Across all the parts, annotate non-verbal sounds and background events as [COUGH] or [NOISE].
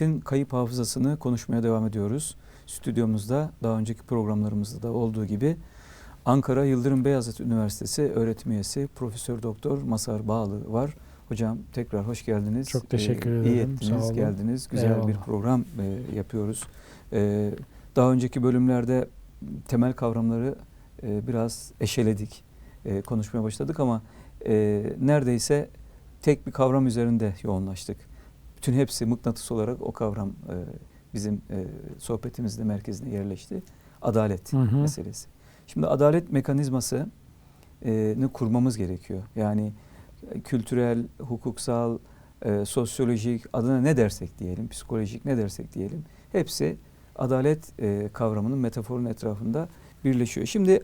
medeniyetin kayıp hafızasını konuşmaya devam ediyoruz. Stüdyomuzda daha önceki programlarımızda da olduğu gibi Ankara Yıldırım Beyazıt Üniversitesi öğretim üyesi Profesör Doktor Masar Bağlı var. Hocam tekrar hoş geldiniz. Çok teşekkür Ee, ederim. İyi ettiniz, geldiniz. Güzel bir Eyvallah. program e, yapıyoruz. E, daha önceki bölümlerde temel kavramları e, biraz eşeledik, e, konuşmaya başladık ama e, neredeyse tek bir kavram üzerinde yoğunlaştık. Bütün hepsi mıknatıs olarak o kavram e, bizim e, sohbetimizde merkezine yerleşti. Adalet Hı hı. meselesi. Şimdi adalet mekanizması e, kurmamız gerekiyor. Yani e, kültürel, hukuksal, e, sosyolojik adına ne dersek diyelim, psikolojik ne dersek diyelim hepsi adalet e, kavramının metaforun etrafında birleşiyor. Şimdi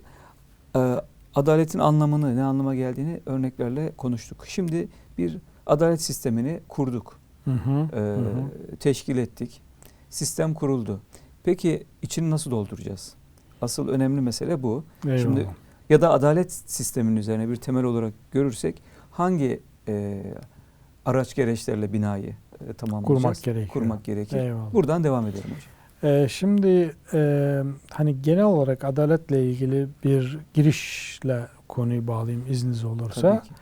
e, adaletin anlamını, ne anlama geldiğini örneklerle konuştuk. Şimdi bir adalet sistemini kurduk, Hı hı, e, hı teşkil ettik. Sistem kuruldu. Peki içini nasıl dolduracağız? Asıl önemli mesele bu. Eyvallah. Şimdi ya da adalet sisteminin üzerine bir temel olarak görürsek hangi e, araç gereçlerle binayı e, tamamlayacağız? kurmak gerekiyor. Kurmak gerekir. Eyvallah. Buradan devam edelim hocam. Ee, şimdi e, hani genel olarak adaletle ilgili bir girişle konuyu bağlayayım izniniz olursa. Tabii ki.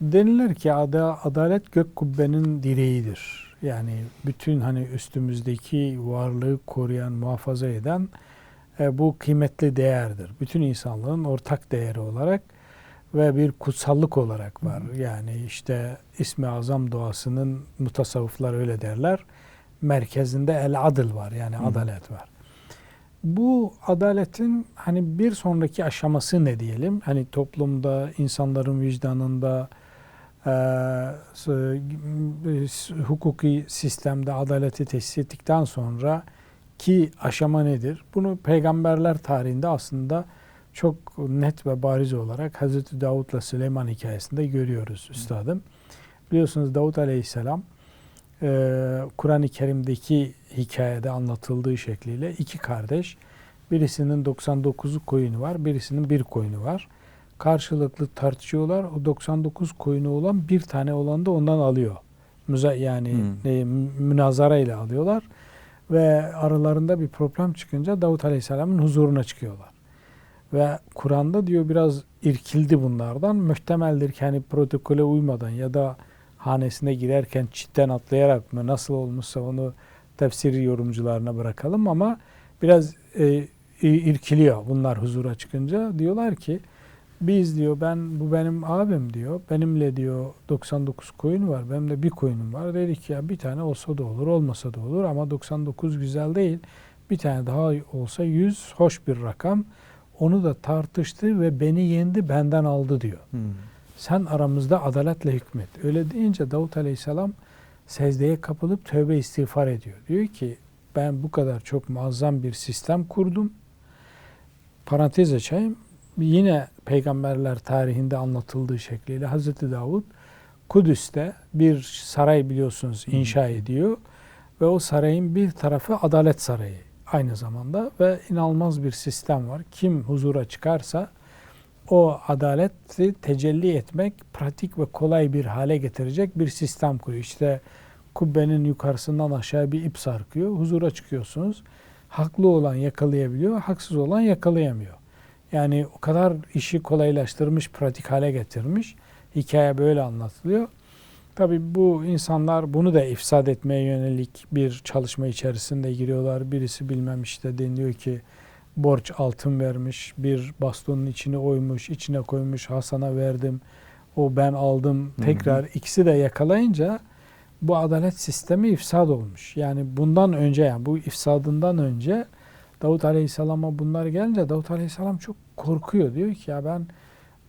Denilir ki ada, adalet gök kubbenin direğidir. Yani bütün hani üstümüzdeki varlığı koruyan, muhafaza eden e, bu kıymetli değerdir. Bütün insanlığın ortak değeri olarak ve bir kutsallık olarak var. Yani işte İsmi Azam duasının mutasavvıflar öyle derler. Merkezinde el adıl var yani Hı adalet var. Bu adaletin hani bir sonraki aşaması ne diyelim? Hani toplumda, insanların vicdanında, hukuki sistemde adaleti tesis ettikten sonra ki aşama nedir? Bunu peygamberler tarihinde aslında çok net ve bariz olarak Hazreti Davut'la Süleyman hikayesinde görüyoruz üstadım. Biliyorsunuz Davut Aleyhisselam e, Kur'an-ı Kerim'deki hikayede anlatıldığı şekliyle iki kardeş birisinin 99'u koyunu var, birisinin bir koyunu var. Karşılıklı tartışıyorlar. O 99 koyunu olan bir tane olan da ondan alıyor. Müza yani Hmm. e, münazara ile alıyorlar ve aralarında bir problem çıkınca Davut Aleyhisselam'ın huzuruna çıkıyorlar. Ve Kur'an'da diyor biraz irkildi bunlardan. Muhtemeldir ki hani protokole uymadan ya da hanesine girerken çitten atlayarak mı nasıl olmuşsa onu tefsir yorumcularına bırakalım ama biraz e, irkiliyor bunlar huzura çıkınca. Diyorlar ki biz diyor ben bu benim abim diyor. Benimle diyor 99 koyun var. Benim de bir koyunum var. Dedik ya bir tane olsa da olur olmasa da olur ama 99 güzel değil. Bir tane daha olsa 100 hoş bir rakam. Onu da tartıştı ve beni yendi benden aldı diyor. Hmm. Sen aramızda adaletle hükmet. Öyle deyince Davut Aleyhisselam secdeye kapılıp tövbe istiğfar ediyor. Diyor ki ben bu kadar çok muazzam bir sistem kurdum. Parantez açayım. Yine peygamberler tarihinde anlatıldığı şekliyle Hazreti Davud Kudüs'te bir saray biliyorsunuz inşa ediyor. Ve o sarayın bir tarafı adalet sarayı aynı zamanda ve inanılmaz bir sistem var. Kim huzura çıkarsa o adaleti tecelli etmek pratik ve kolay bir hale getirecek bir sistem kuruyor. İşte kubbenin yukarısından aşağı bir ip sarkıyor. Huzura çıkıyorsunuz. Haklı olan yakalayabiliyor, haksız olan yakalayamıyor. Yani o kadar işi kolaylaştırmış, pratik hale getirmiş. Hikaye böyle anlatılıyor. Tabii bu insanlar bunu da ifsad etmeye yönelik bir çalışma içerisinde giriyorlar. Birisi bilmem işte deniliyor ki borç altın vermiş, bir bastonun içine oymuş, içine koymuş, Hasan'a verdim, o ben aldım. Hı hı. Tekrar ikisi de yakalayınca bu adalet sistemi ifsad olmuş. Yani bundan önce yani bu ifsadından önce Davut Aleyhisselam'a bunlar gelince Davut Aleyhisselam çok korkuyor. Diyor ki ya ben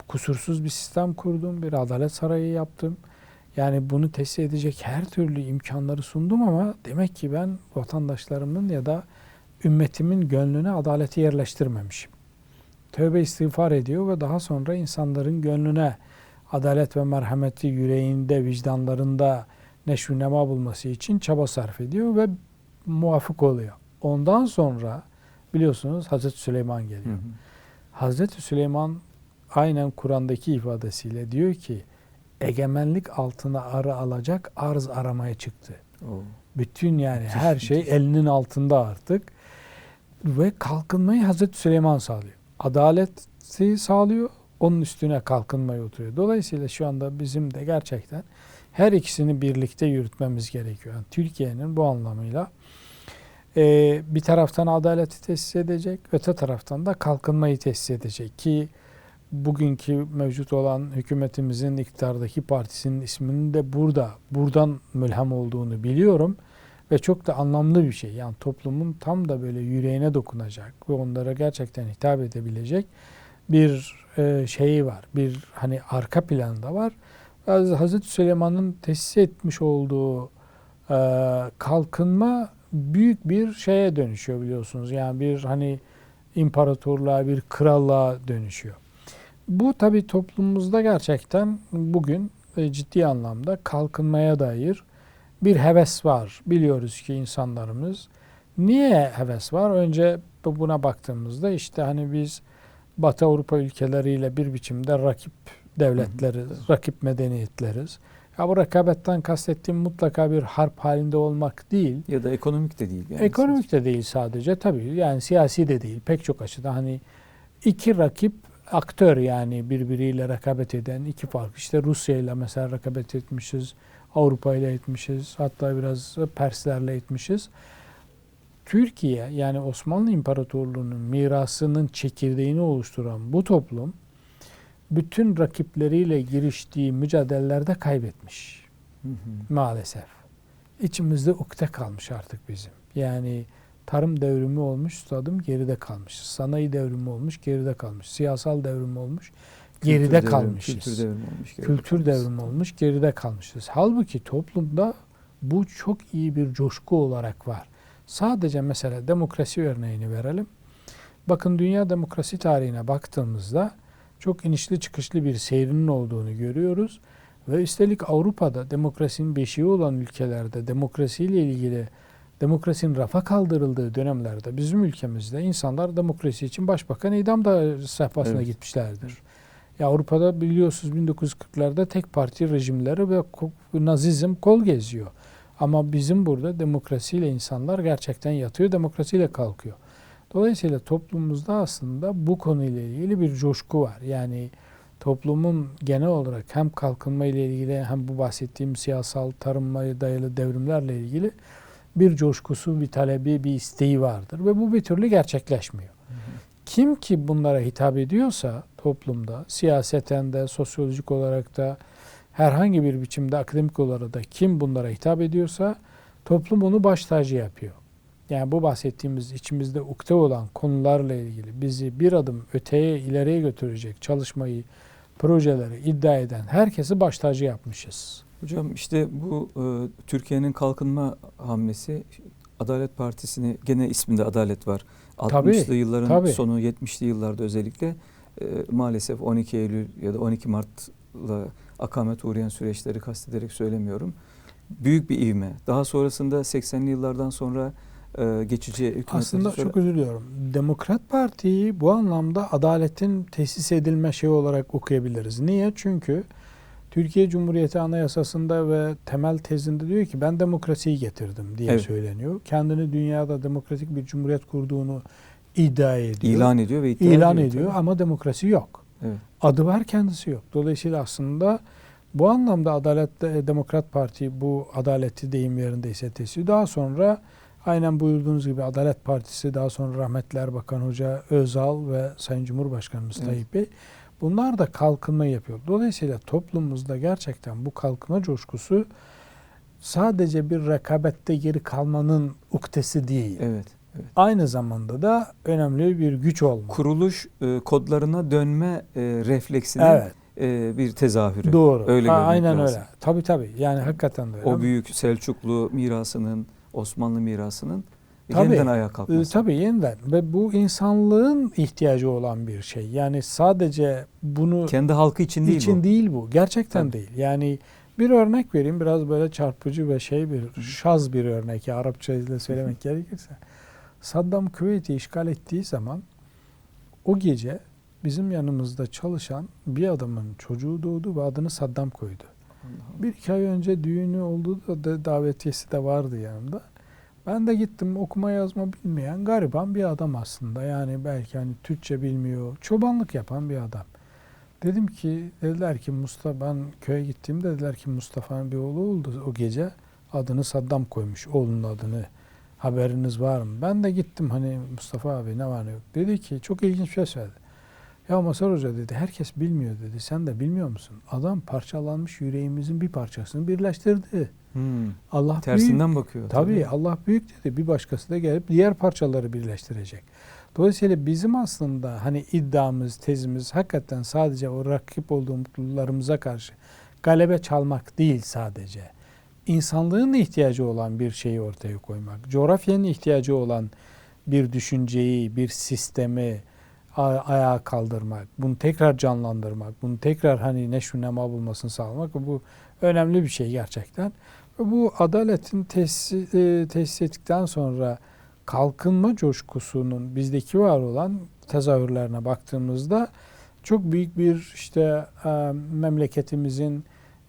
kusursuz bir sistem kurdum, bir adalet sarayı yaptım. Yani bunu tesis edecek her türlü imkanları sundum ama demek ki ben vatandaşlarımın ya da ümmetimin gönlüne adaleti yerleştirmemişim. Tövbe istiğfar ediyor ve daha sonra insanların gönlüne adalet ve merhameti yüreğinde, vicdanlarında neşvi nema bulması için çaba sarf ediyor ve muvafık oluyor. Ondan sonra biliyorsunuz Hazreti Süleyman geliyor. Hı hı. Hazreti Süleyman aynen Kur'an'daki ifadesiyle diyor ki egemenlik altına arı alacak arz aramaya çıktı. Oo. Bütün yani Müthiş, her şey müthiş. elinin altında artık. Ve kalkınmayı Hazreti Süleyman sağlıyor. Adaleti sağlıyor. Onun üstüne kalkınmayı oturuyor. Dolayısıyla şu anda bizim de gerçekten her ikisini birlikte yürütmemiz gerekiyor. Yani Türkiye'nin bu anlamıyla e, bir taraftan adaleti tesis edecek, öte taraftan da kalkınmayı tesis edecek ki bugünkü mevcut olan hükümetimizin iktidardaki partisinin isminin de burada, buradan mülhem olduğunu biliyorum ve çok da anlamlı bir şey. Yani toplumun tam da böyle yüreğine dokunacak ve onlara gerçekten hitap edebilecek bir e, şeyi var. Bir hani arka planda var. Haz- Hazreti Süleyman'ın tesis etmiş olduğu e, kalkınma büyük bir şeye dönüşüyor biliyorsunuz. Yani bir hani imparatorluğa, bir krallığa dönüşüyor. Bu tabii toplumumuzda gerçekten bugün e, ciddi anlamda kalkınmaya dair bir heves var. Biliyoruz ki insanlarımız niye heves var? Önce bu- buna baktığımızda işte hani biz Batı Avrupa ülkeleriyle bir biçimde rakip devletleriz, rakip medeniyetleriz. Ya bu rekabetten kastettiğim mutlaka bir harp halinde olmak değil. Ya da ekonomik de değil. Yani Ekonomik de değil sadece tabii yani siyasi de değil pek çok açıdan hani iki rakip aktör yani birbiriyle rekabet eden iki farklı işte Rusya ile mesela rekabet etmişiz Avrupa ile etmişiz hatta biraz Perslerle etmişiz. Türkiye yani Osmanlı İmparatorluğu'nun mirasının çekirdeğini oluşturan bu toplum bütün rakipleriyle giriştiği mücadelelerde kaybetmiş Hı hı. maalesef. İçimizde ukde kalmış artık bizim. Yani tarım devrimi olmuş, stadım geride kalmış. Sanayi devrimi olmuş, geride kalmış. Siyasal devrim olmuş, geride Kültür devrim- kalmışız. Kültür devrimi olmuş. geride Kültür kalmışız. devrimi olmuş, geride kalmışız. Halbuki toplumda bu çok iyi bir coşku olarak var. Sadece mesela demokrasi örneğini verelim. Bakın dünya demokrasi tarihine baktığımızda çok inişli çıkışlı bir seyrinin olduğunu görüyoruz. Ve üstelik Avrupa'da demokrasinin beşiği olan ülkelerde demokrasiyle ilgili demokrasinin rafa kaldırıldığı dönemlerde bizim ülkemizde insanlar demokrasi için başbakan idam da sehpasına Evet. gitmişlerdir. Ya Avrupa'da biliyorsunuz 1940'larda tek parti rejimleri ve nazizm kol geziyor. Ama bizim burada demokrasiyle insanlar gerçekten yatıyor, demokrasiyle kalkıyor. Dolayısıyla toplumumuzda aslında bu konuyla ilgili bir coşku var. Yani toplumun genel olarak hem kalkınma ile ilgili hem bu bahsettiğim siyasal tarımmaya dayalı devrimlerle ilgili bir coşkusu, bir talebi, bir isteği vardır ve bu bir türlü gerçekleşmiyor. Kim ki bunlara hitap ediyorsa toplumda, siyaseten de, sosyolojik olarak da, herhangi bir biçimde akademik olarak da kim bunlara hitap ediyorsa toplum onu baş tacı yapıyor. Yani bu bahsettiğimiz içimizde ukde olan konularla ilgili bizi bir adım öteye, ileriye götürecek çalışmayı, projeleri iddia eden herkesi baş tacı yapmışız. Hocam işte bu e, Türkiye'nin kalkınma hamlesi Adalet Partisi'ni gene isminde Adalet var. Tabii, 60'lı yılların tabii. sonu 70'li yıllarda özellikle e, maalesef 12 Eylül ya da 12 Mart'la akamet uğrayan süreçleri kastederek söylemiyorum. Büyük bir ivme. Daha sonrasında 80'li yıllardan sonra e, geçici hükümetler Aslında çok özür diliyorum. Demokrat Parti'yi bu anlamda adaletin tesis edilme şeyi olarak okuyabiliriz. Niye? Çünkü Türkiye Cumhuriyeti Anayasası'nda ve temel tezinde diyor ki ben demokrasiyi getirdim diye Evet. söyleniyor. Kendini dünyada demokratik bir cumhuriyet kurduğunu iddia ediyor. ilan ediyor ve iddia İlan ediyor. ediyor ama demokrasi yok. Evet. Adı var kendisi yok. Dolayısıyla aslında bu anlamda Adalet e, Demokrat Parti bu adaleti deyim yerindeyse tesiyor. Daha sonra aynen buyurduğunuz gibi Adalet Partisi daha sonra rahmetli Erbakan Hoca Özal ve Sayın Cumhurbaşkanımız Evet. Tayyip Bey bunlar da kalkınma yapıyor. Dolayısıyla toplumumuzda gerçekten bu kalkınma coşkusu sadece bir rekabette geri kalmanın uktesi değil. Evet. Aynı zamanda da önemli bir güç olma. Kuruluş e, kodlarına dönme e, refleksinin Evet. e, bir tezahürü. Doğru. Öyle ha, aynen lazım. öyle. Tabii tabii. Yani hakikaten de öyle. O büyük Selçuklu mirasının, Osmanlı mirasının Tabii. yeniden ayağa Ee, kalkması. tabii yeniden ve bu insanlığın ihtiyacı olan bir şey. Yani sadece bunu Kendi halkı için değil için bu. değil bu. Gerçekten Tabii. değil. Yani bir örnek vereyim. Biraz böyle çarpıcı ve şey bir şaz bir örnek. ya, Arapça ile söylemek gerekirse. Saddam Küveyt'i işgal ettiği zaman o gece bizim yanımızda çalışan bir adamın çocuğu doğdu ve adını Saddam koydu. Allah. Bir iki ay önce düğünü oldu da da davetiyesi de vardı yanımda. Ben de gittim okuma yazma bilmeyen gariban bir adam aslında. Yani belki hani Türkçe bilmiyor. Çobanlık yapan bir adam. Dedim ki dediler ki Mustafa ben köye gittiğimde dediler ki Mustafa'nın bir oğlu oldu o gece. Adını Saddam koymuş oğlunun adını. Haberiniz var mı? Ben de gittim hani Mustafa abi ne var ne yok. Dedi ki çok ilginç bir şey söyledi. Ya Masar Hoca dedi herkes bilmiyor dedi. Sen de bilmiyor musun? Adam parçalanmış yüreğimizin bir parçasını birleştirdi. Hmm. Allah büyük. Tersinden bakıyor. Tabii Allah büyük dedi. Bir başkası da gelip diğer parçaları birleştirecek. Dolayısıyla bizim aslında hani iddiamız, tezimiz hakikaten sadece o rakip olduğumuzlarımıza karşı galebe çalmak değil sadece. İnsanlığın ihtiyacı olan bir şeyi ortaya koymak, coğrafyanın ihtiyacı olan bir düşünceyi, bir sistemi ayağa kaldırmak, bunu tekrar canlandırmak, bunu tekrar hani neşru nema bulmasını sağlamak bu önemli bir şey gerçekten. Bu adaletin tesis, e, tesis ettikten sonra kalkınma coşkusunun bizdeki var olan tezahürlerine baktığımızda çok büyük bir işte e, memleketimizin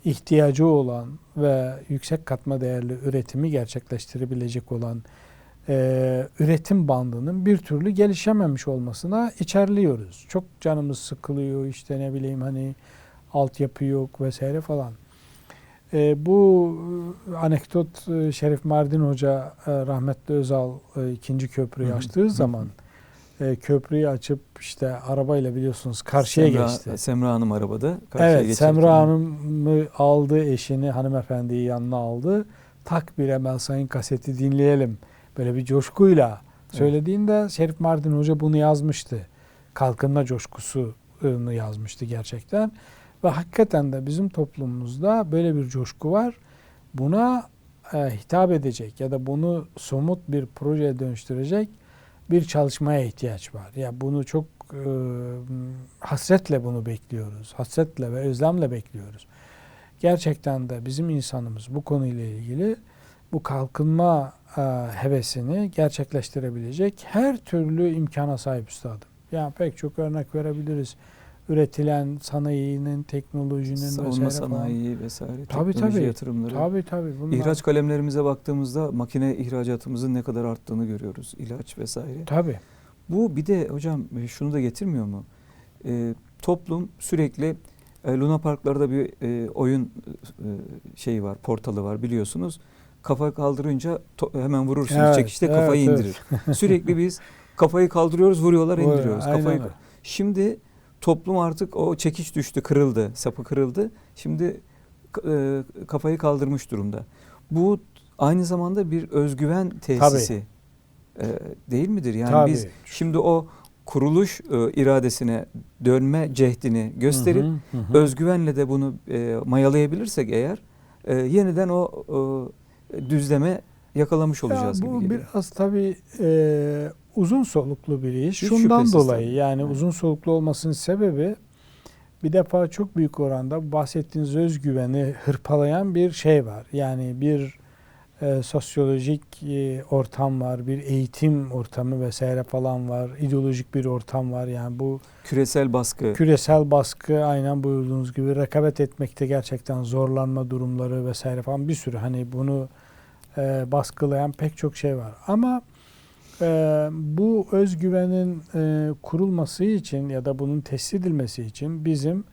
ihtiyacı olan ve yüksek katma değerli üretimi gerçekleştirebilecek olan e, üretim bandının bir türlü gelişememiş olmasına içerliyoruz. Çok canımız sıkılıyor işte ne bileyim hani altyapı yok vesaire falan. E, bu e, anekdot e, Şerif Mardin Hoca e, rahmetli Özal e, ikinci köprüyü açtığı zaman e, köprüyü açıp işte arabayla biliyorsunuz karşıya Semra, geçti. Semra Hanım arabada. karşıya Evet geçerken- Semra Hanım'ı aldı eşini hanımefendiyi yanına aldı. Tak bir Emel Sayın kaseti dinleyelim. Böyle bir coşkuyla söylediğinde Şerif Mardin Hoca bunu yazmıştı. Kalkınma coşkusunu yazmıştı gerçekten. Ve hakikaten de bizim toplumumuzda böyle bir coşku var. Buna e, hitap edecek ya da bunu somut bir projeye dönüştürecek bir çalışmaya ihtiyaç var. Ya bunu çok e, hasretle bunu bekliyoruz. Hasretle ve özlemle bekliyoruz. Gerçekten de bizim insanımız bu konuyla ilgili bu kalkınma hevesini gerçekleştirebilecek her türlü imkana sahip üstadım. Yani pek çok örnek verebiliriz. Üretilen sanayinin, teknolojinin Savunma vesaire falan. sanayi vesaire. Tabii, tabii. yatırımları. Tabii tabii. Bunlar, İhraç kalemlerimize baktığımızda makine ihracatımızın ne kadar arttığını görüyoruz. İlaç vesaire. Tabii. Bu bir de hocam e, şunu da getirmiyor mu? E, toplum sürekli e, Luna Parklarda bir e, oyun e, şeyi var, portalı var biliyorsunuz. Kafa kaldırınca hemen vurursunuz Evet, çekişte evet, kafayı evet. indirir. sürekli biz kafayı kaldırıyoruz, vuruyorlar, Aynen indiriyoruz. Kafayı öyle. Şimdi toplum artık o çekiş düştü, kırıldı, sapı kırıldı. Şimdi e, kafayı kaldırmış durumda. Bu aynı zamanda bir özgüven tesisi. E, değil midir? Yani Tabii. biz şimdi o kuruluş e, iradesine dönme cehdini gösterip hı, hı hı. özgüvenle de bunu e, mayalayabilirsek eğer e, yeniden o e, düzleme yakalamış olacağız ya gibi bu geliyor. biraz tabii e, uzun soluklu bir iş. Hiç Şundan dolayı tabii. yani Evet. uzun soluklu olmasının sebebi bir defa çok büyük oranda bahsettiğiniz özgüveni hırpalayan bir şey var. Yani bir e, sosyolojik e, ortam var, bir eğitim ortamı vesaire falan var, ideolojik bir ortam var. Yani bu Küresel baskı. küresel baskı aynen buyurduğunuz gibi rekabet etmekte gerçekten zorlanma durumları vesaire falan bir sürü hani bunu e, baskılayan pek çok şey var. Ama e, bu özgüvenin e, kurulması için ya da bunun tesis edilmesi için bizim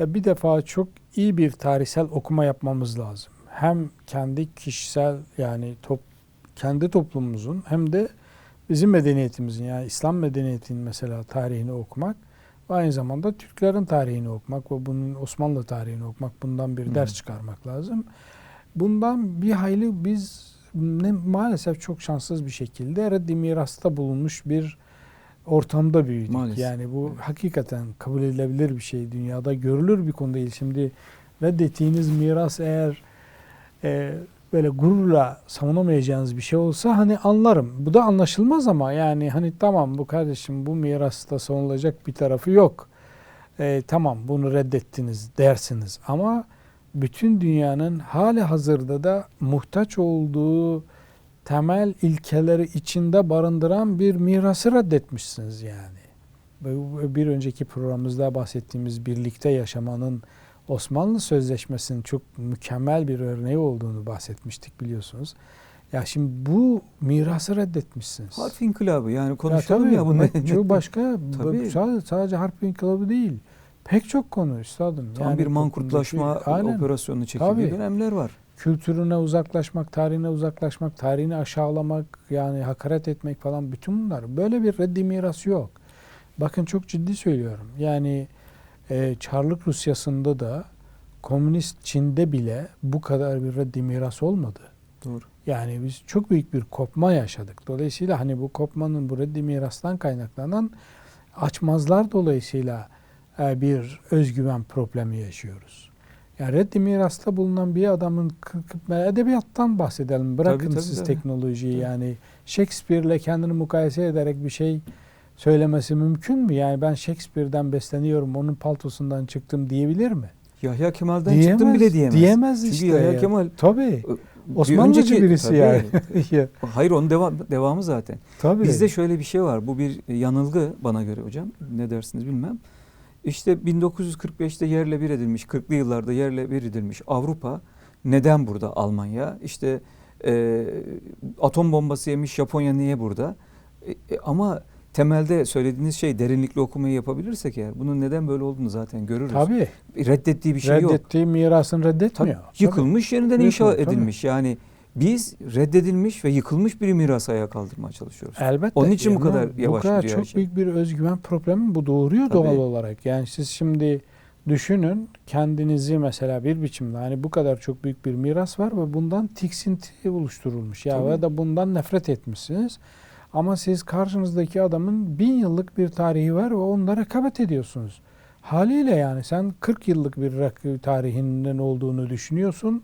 e, bir defa çok iyi bir tarihsel okuma yapmamız lazım. Hem kendi kişisel yani top, kendi toplumumuzun hem de bizim medeniyetimizin yani İslam medeniyetinin mesela tarihini okumak ve aynı zamanda Türklerin tarihini okumak ve bunun Osmanlı tarihini okumak bundan bir ders çıkarmak lazım. Bundan bir hayli biz ne, maalesef çok şanssız bir şekilde reddi mirasta bulunmuş bir ortamda büyüdük. Maalesef. Yani bu Evet. hakikaten kabul edilebilir bir şey. Dünyada görülür bir konu değil. Şimdi reddettiğiniz miras eğer e, böyle gururla savunamayacağınız bir şey olsa hani anlarım. Bu da anlaşılmaz ama yani hani tamam bu kardeşim bu mirasta savunulacak bir tarafı yok. E, tamam bunu reddettiniz dersiniz ama bütün dünyanın hali hazırda da muhtaç olduğu temel ilkeleri içinde barındıran bir mirası reddetmişsiniz yani. Bir önceki programımızda bahsettiğimiz birlikte yaşamanın Osmanlı Sözleşmesi'nin çok mükemmel bir örneği olduğunu bahsetmiştik biliyorsunuz. Ya şimdi bu mirası reddetmişsiniz. Harf inkılabı yani Ya konuşalım tabii, ya, bunu. çok [LAUGHS] başka Tabii. sadece, sadece harp inkılabı değil. Pek çok konu üstadım. Tam Yani bir mankurtlaşma Aynen. operasyonu çekildiği Tabii. dönemler var. kültürüne uzaklaşmak, tarihine uzaklaşmak, tarihini aşağılamak, yani hakaret etmek falan bütün bunlar. Böyle bir reddi miras yok. Bakın çok ciddi söylüyorum. Yani e, Çarlık Rusyası'nda da komünist Çin'de bile bu kadar bir reddi miras olmadı. Doğru. Yani biz çok büyük bir kopma yaşadık. Dolayısıyla hani bu kopmanın bu reddi mirastan kaynaklanan açmazlar dolayısıyla e, bir özgüven problemi yaşıyoruz. Yani reddi mirasta bulunan bir adamın k- edebiyattan bahsedelim. Bırakın Tabii, tabii, siz tabii. teknolojiyi Tabii. yani Shakespeare'le kendini mukayese ederek bir şey söylemesi mümkün mü? Yani ben Shakespeare'den besleniyorum, onun paltosundan çıktım diyebilir mi? Yahya Kemal'den çıktım bile diyemez. Diyemez Çünkü işte. Yahya ya. Kemal Tabii. bir Osmanlıcı önceki- birisi Tabii. yani. [LAUGHS] Ya, Hayır onun devam, devamı zaten. Tabii. Bizde şöyle bir şey var. Bu bir yanılgı bana göre hocam. Ne dersiniz bilmem. İşte 1945'te yerle bir edilmiş, 40'lı yıllarda yerle bir edilmiş Avrupa neden burada Almanya? İşte e, atom bombası yemiş Japonya niye burada? E, e, ama temelde söylediğiniz şey derinlikli okumayı yapabilirsek eğer bunun neden böyle olduğunu zaten görürüz. Tabii. Reddettiği bir şey yok. Reddettiği mirasını Tabii, reddetmiyor. yıkılmış yeniden inşa Yıkılmış, tabii. edilmiş. Yani biz reddedilmiş ve yıkılmış bir miras ayağa kaldırmaya çalışıyoruz. Tabii. Elbette. Onun için bu Ama kadar yavaş Bu kadar gidiyor çok şey. büyük bir özgüven problemi bu doğuruyor Tabii. doğal olarak. Yani siz şimdi düşünün kendinizi mesela bir biçimde hani bu kadar çok büyük bir miras var ve bundan tiksinti oluşturulmuş. Ya Tabii. ve da bundan nefret etmişsiniz. Ama siz karşınızdaki adamın bin yıllık bir tarihi var ve onunla rekabet ediyorsunuz. Haliyle yani sen 40 yıllık bir tarihinin olduğunu düşünüyorsun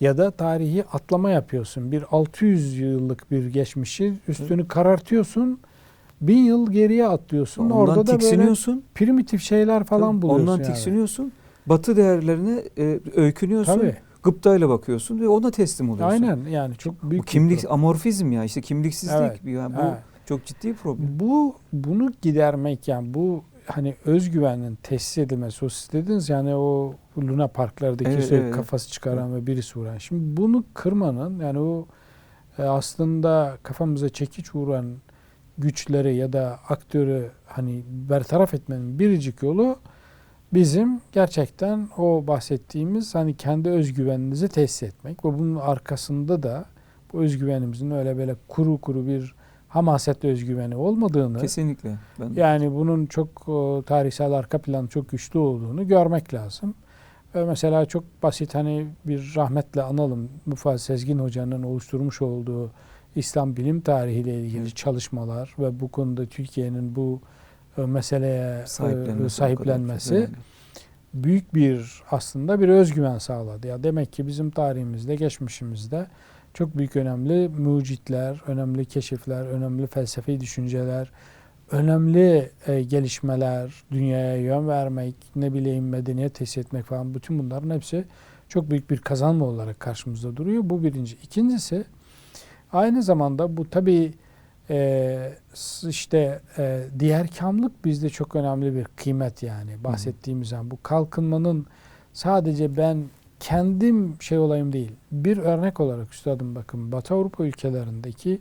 ya da tarihi atlama yapıyorsun. Bir 600 yıllık bir geçmişi üstünü karartıyorsun. Bin yıl geriye atlıyorsun. Ondan Orada da böyle tiksiniyorsun. primitif şeyler falan Tabii, buluyorsun. Ondan yani. tiksiniyorsun. Batı değerlerine e, öykünüyorsun. Tabii. Gıptayla bakıyorsun ve ona teslim oluyorsun. Aynen yani çok Bu büyük bir kimlik problem. amorfizm ya işte kimliksizlik. Evet, Yani bu evet. çok ciddi bir problem. Bu bunu gidermek yani bu hani özgüvenin tesis edilmesi o siz dediniz yani o Luna Parklardaki Evet, sürekli evet, kafası çıkaran ve birisi vuran. Şimdi bunu kırmanın yani o e, aslında kafamıza çekiç vuran güçleri ya da aktörü hani bertaraf etmenin biricik yolu bizim gerçekten o bahsettiğimiz hani kendi özgüveninizi tesis etmek ve bunun arkasında da bu özgüvenimizin öyle böyle kuru kuru bir hamaset özgüveni olmadığını Kesinlikle. Ben yani bunun çok e, tarihsel arka planı çok güçlü olduğunu görmek lazım. Ve mesela çok basit hani bir rahmetle analım Mufaz Sezgin Hoca'nın oluşturmuş olduğu İslam bilim tarihiyle ilgili Evet. çalışmalar ve bu konuda Türkiye'nin bu e, meseleye e, sahiplenmesi. sahiplenmesi büyük bir aslında bir özgüven sağladı. Ya demek ki bizim tarihimizde, geçmişimizde çok büyük önemli mucitler, önemli keşifler, önemli felsefi düşünceler, önemli e, gelişmeler, dünyaya yön vermek, ne bileyim medeniyet tesis etmek falan bütün bunların hepsi çok büyük bir kazanma olarak karşımızda duruyor. Bu birinci. İkincisi aynı zamanda bu tabii e, işte e, diğer kamlık bizde çok önemli bir kıymet yani bahsettiğimiz zaman bu kalkınmanın sadece ben kendim şey olayım değil bir örnek olarak üstadım bakın Batı Avrupa ülkelerindeki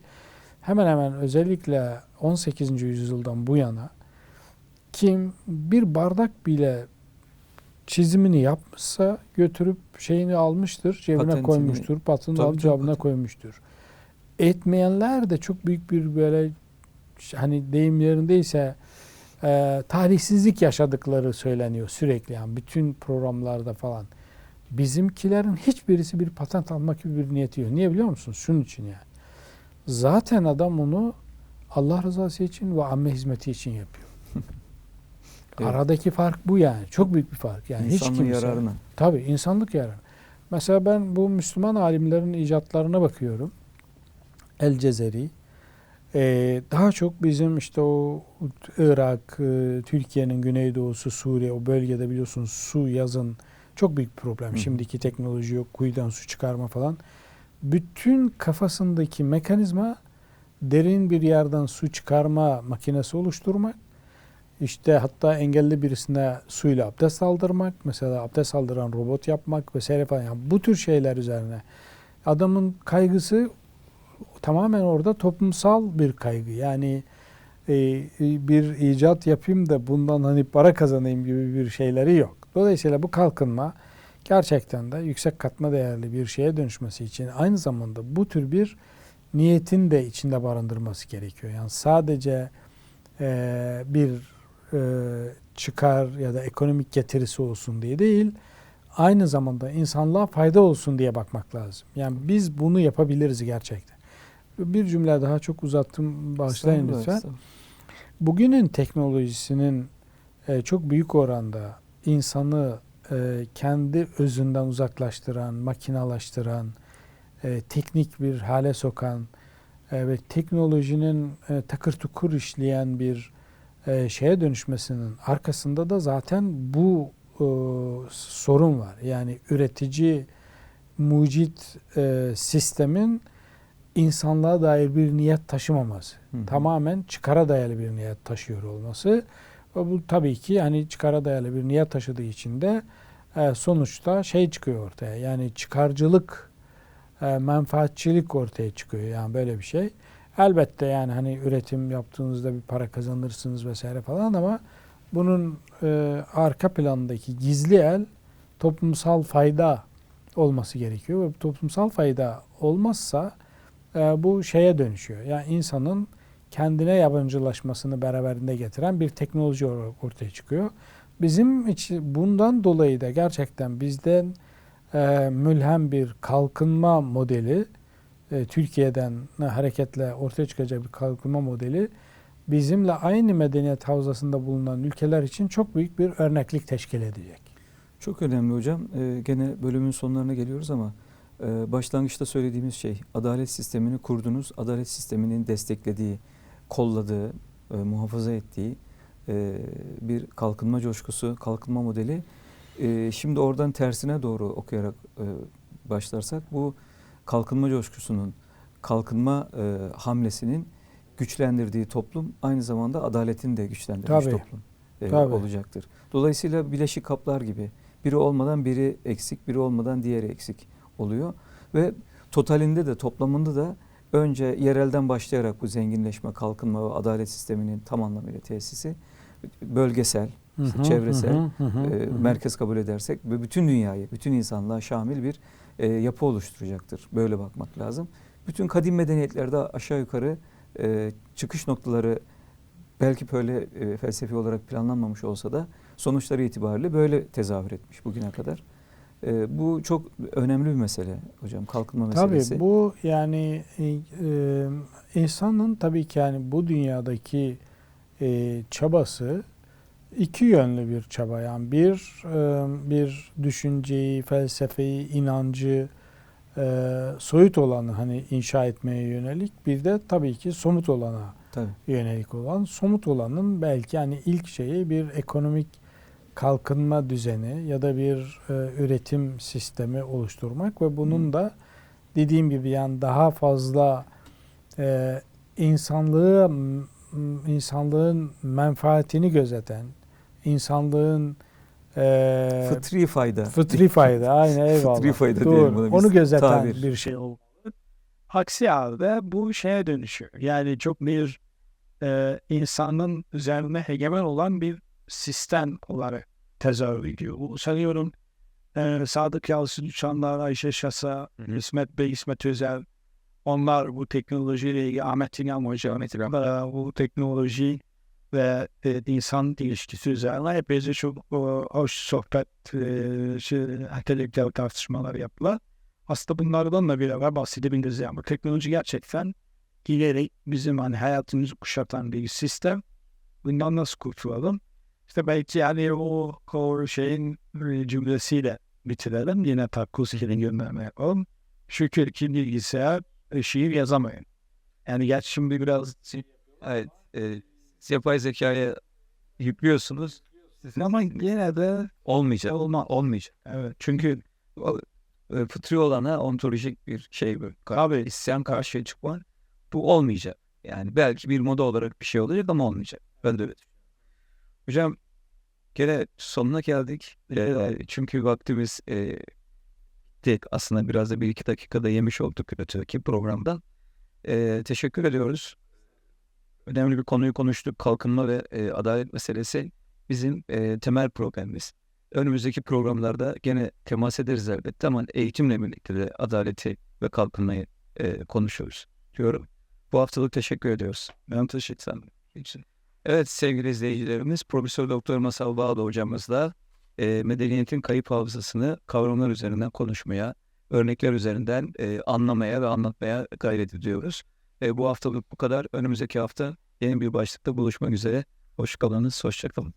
hemen hemen özellikle 18. yüzyıldan bu yana kim bir bardak bile çizimini yapmışsa götürüp şeyini almıştır, cebine Patentini- koymuştur, patını alıp cebine koymuştur. Etmeyenler de çok büyük bir böyle hani deyimlerindeyse e, tarihsizlik yaşadıkları söyleniyor sürekli yani bütün programlarda falan. Bizimkilerin hiçbirisi bir patent almak gibi bir niyeti yok. Niye biliyor musunuz? Şunun için yani. Zaten adam onu Allah rızası için ve amme hizmeti için yapıyor. [LAUGHS] Evet. Aradaki fark bu yani. Çok büyük bir fark. Yani hiç İnsanlığın kimse. yararına. Tabii insanlık yararı. Mesela ben bu Müslüman alimlerin icatlarına bakıyorum. El Cezeri. Ee, daha çok bizim işte o Irak, e, Türkiye'nin güneydoğusu, Suriye o bölgede biliyorsunuz su yazın çok büyük problem. Hı. Şimdiki teknoloji yok, kuyudan su çıkarma falan. Bütün kafasındaki mekanizma derin bir yerden su çıkarma makinesi oluşturmak. işte hatta engelli birisine suyla abdest aldırmak, mesela abdest aldıran robot yapmak vesaire falan. Yani bu tür şeyler üzerine adamın kaygısı tamamen orada toplumsal bir kaygı. Yani e, e, bir icat yapayım da bundan hani para kazanayım gibi bir şeyleri yok. Dolayısıyla bu kalkınma gerçekten de yüksek katma değerli bir şeye dönüşmesi için aynı zamanda bu tür bir niyetin de içinde barındırması gerekiyor. Yani sadece e, bir e, çıkar ya da ekonomik getirisi olsun diye değil, aynı zamanda insanlığa fayda olsun diye bakmak lazım. Yani biz bunu yapabiliriz gerçekten. Bir cümle daha çok uzattım, bağışlayın lütfen. Bugünün teknolojisinin e, çok büyük oranda insanı e, kendi özünden uzaklaştıran, makinalaştıran, e, teknik bir hale sokan e, ve teknolojinin e, takır tukur işleyen bir e, şeye dönüşmesinin arkasında da zaten bu e, sorun var. Yani üretici mucit e, sistemin insanlığa dair bir niyet taşımaması Hı tamamen çıkara dayalı bir niyet taşıyor olması ve bu tabii ki yani çıkara dayalı bir niyet taşıdığı için de e, sonuçta şey çıkıyor ortaya yani çıkarcılık e, menfaatçilik ortaya çıkıyor yani böyle bir şey. Elbette yani hani üretim yaptığınızda bir para kazanırsınız vesaire falan ama bunun e, arka plandaki gizli el toplumsal fayda olması gerekiyor ve toplumsal fayda olmazsa e, bu şeye dönüşüyor. Yani insanın kendine yabancılaşmasını beraberinde getiren bir teknoloji or- ortaya çıkıyor. Bizim için bundan dolayı da gerçekten bizden e, mülhem bir kalkınma modeli e, Türkiye'den hareketle ortaya çıkacak bir kalkınma modeli bizimle aynı medeniyet havzasında bulunan ülkeler için çok büyük bir örneklik teşkil edecek. Çok önemli hocam. Ee, gene bölümün sonlarına geliyoruz ama başlangıçta söylediğimiz şey adalet sistemini kurdunuz. Adalet sisteminin desteklediği, kolladığı, e, muhafaza ettiği e, bir kalkınma coşkusu, kalkınma modeli. E, şimdi oradan tersine doğru okuyarak e, başlarsak bu kalkınma coşkusunun, kalkınma e, hamlesinin güçlendirdiği toplum aynı zamanda adaletin de güçlendirmiş Tabii. toplum e, Tabii. olacaktır. Dolayısıyla bileşik kaplar gibi biri olmadan biri eksik, biri olmadan diğeri eksik oluyor ve totalinde de toplamında da önce yerelden başlayarak bu zenginleşme, kalkınma ve adalet sisteminin tam anlamıyla tesisi bölgesel, işte çevresel, e, merkez kabul edersek ve bütün dünyayı, bütün insanlığa şamil bir e, yapı oluşturacaktır. Böyle bakmak lazım. Bütün kadim medeniyetlerde aşağı yukarı e, çıkış noktaları belki böyle e, felsefi olarak planlanmamış olsa da sonuçları itibariyle böyle tezahür etmiş bugüne kadar. E, bu çok önemli bir mesele hocam, kalkınma meselesi. Tabii bu yani e, e, insanın tabii ki yani bu dünyadaki e, çabası iki yönlü bir çaba. Yani bir e, bir düşünceyi, felsefeyi, inancı e, soyut olanı hani inşa etmeye yönelik bir de tabii ki somut olana Tabii. yönelik olan somut olanın belki yani ilk şeyi bir ekonomik kalkınma düzeni ya da bir e, üretim sistemi oluşturmak ve bunun Hı. da dediğim gibi yani daha fazla e, insanlığı insanlığın menfaatini gözeten insanlığın e, Fıtri fayda. fıtri fayda aynen eyvallah. Fıtri fayda Doğru. diyelim buna biz. Onu gözeten Tabir. bir şey olmalı. Aksi halde bu şeye dönüşüyor. Yani çok bir e, insanın üzerine egemen olan bir sistem olarak tezahür ediyor. Sanıyorum e, Sadık Yalçın Uçanlar, Ayşe Şasa, İsmet Bey, İsmet Özel onlar bu teknolojiyle ilgili Ahmet İnan Hoca, Ahmet İnan, e, bu teknoloji ve e, insan ilişkisi üzerine epeyce çok e, hoş sohbet, e, şey, entelektüel tartışmalar yaptılar. Aslında bunlardan da beraber bahsedebiliriz. Yani bu teknoloji gerçekten ileri bizim hani hayatımızı kuşatan bir sistem. Bundan nasıl kurtulalım? İşte belki yani o, o şeyin e, cümlesiyle bitirelim. Yine Tarkovski'nin gönderme yapalım. Şükür ki bilgisayar şiir yazamayın. Yani gerçi şimdi biraz Evet. E, yapay zekaya yüklüyorsunuz ama yine de olmayacak. olma, Olmayacak. evet. Çünkü O, e, fıtri olana ontolojik bir şey bu. Abi isyan karşıya çıkma. Bu olmayacak. Yani belki bir moda olarak bir şey olacak ama olmayacak. Ben de öyle. Hocam gene sonuna geldik. Ee, çünkü vaktimiz e, tek aslında biraz da bir iki dakikada yemiş olduk öteki programdan. Ee, teşekkür ediyoruz. Önemli bir konuyu konuştuk. Kalkınma ve e, adalet meselesi bizim e, temel problemimiz. Önümüzdeki programlarda gene temas ederiz elbette ama eğitimle birlikte de adaleti ve kalkınmayı e, konuşuruz diyorum. Bu haftalık teşekkür ediyoruz. Ben teşekkür ederim. Evet sevgili izleyicilerimiz Profesör Doktor Masal Bağlı hocamızla e, medeniyetin kayıp hafızasını kavramlar üzerinden konuşmaya, örnekler üzerinden e, anlamaya ve anlatmaya gayret ediyoruz. E, bu haftalık bu kadar. Önümüzdeki hafta yeni bir başlıkta buluşmak üzere. Hoş kalınız, hoşça kalın.